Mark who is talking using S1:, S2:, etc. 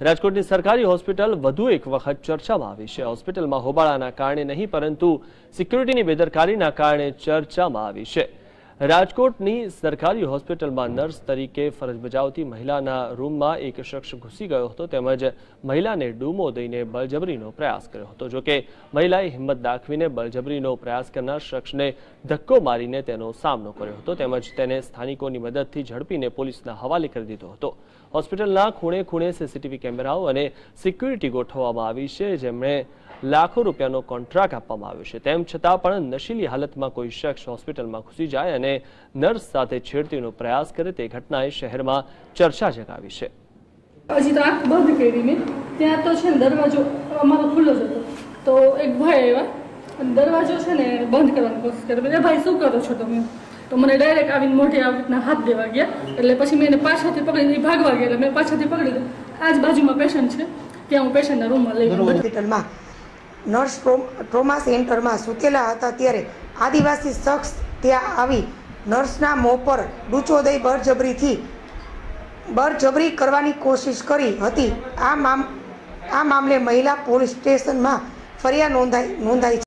S1: રાજકોટની સરકારી હોસ્પિટલ વધુ એક વખત ચર્ચામાં આવી છે. હોસ્પિટલમાં હોબાળાના કારણે નહીં, પરંતુ સિક્યુરિટીની બેદરકારીના કારણે ચર્ચામાં આવી છે. રાજકોટની સરકારી હોસ્પિટલમાં નર્સ તરીકે ફરજ બજાવતી મહિલાના રૂમમાં એક શખ્સ ઘૂસી ગયો હતો. તેમજ મહિલાને ડૂમો દઈને બળજબરીનો પ્રયાસ કર્યો હતો. જોકે મહિલાએ હિંમત દાખવીને બળજબરીનો પ્રયાસ કરનાર શખ્સને ધક્કો મારીને તેનો સામનો કર્યો હતો. તેમજ તેને સ્થાનિકોની મદદથી ઝડપીને પોલીસના હવાલે કરી દીધો હતો. હોસ્પિટલના ખૂણે ખૂણે સીસીટીવી કેમેરાઓ અને સિક્યુરિટી ગોઠવવામાં આવી છે. જેમણે લાખો રૂપિયાનો કોન્ટ્રાક્ટ આપવામાં આવ્યો છે. તેમ છતાં પણ નશીલી હાલતમાં કોઈ શખ્સ હોસ્પિટલમાં ઘૂસી જાય અને નર્સ સાથે છેડતીનો પ્રયાસ કરે તે ઘટનાએ શહેરમાં ચર્ચા જગાવી છે.
S2: હજી તો આંખ બંધ કરી મેં. ત્યાં તો છે ને દરવાજો અમારો ખુલ્લો જ હતો. તો એક ભાઈ આવ્યા અને દરવાજો છે ને બંધ કરવાની કોશિશ કરી. મેં ભાઈ શું કરો છો તમે? તો મને ડાયરેક્ટ આવીને મોઢે આવી રીતના હાથ દેવા ગયા. એટલે પછી મેં એને પાછળથી પકડીને ભાગવા ગયા એટલે મેં પાછળથી પકડી આ જ બાજુમાં પેશન્ટ છે. ત્યાં હું પેશન્ટના રૂમમાં લઈ
S3: હોસ્પિટલમાં નર્સ ટ્રો- ટ્રોમા સેન્ટરમાં સૂતેલા હતા ત્યારે આદિવાસી શખ્સ ત્યાં આવી. નર્સના મોં પર ડૂચો દઈ બળજબરીથી, બળજબરી કરવાની કોશિશ કરી હતી. આ મામ, આ મામલે મહિલા પોલીસ સ્ટેશનમાં ફરિયાદ નોંધાઈ નોંધાઈ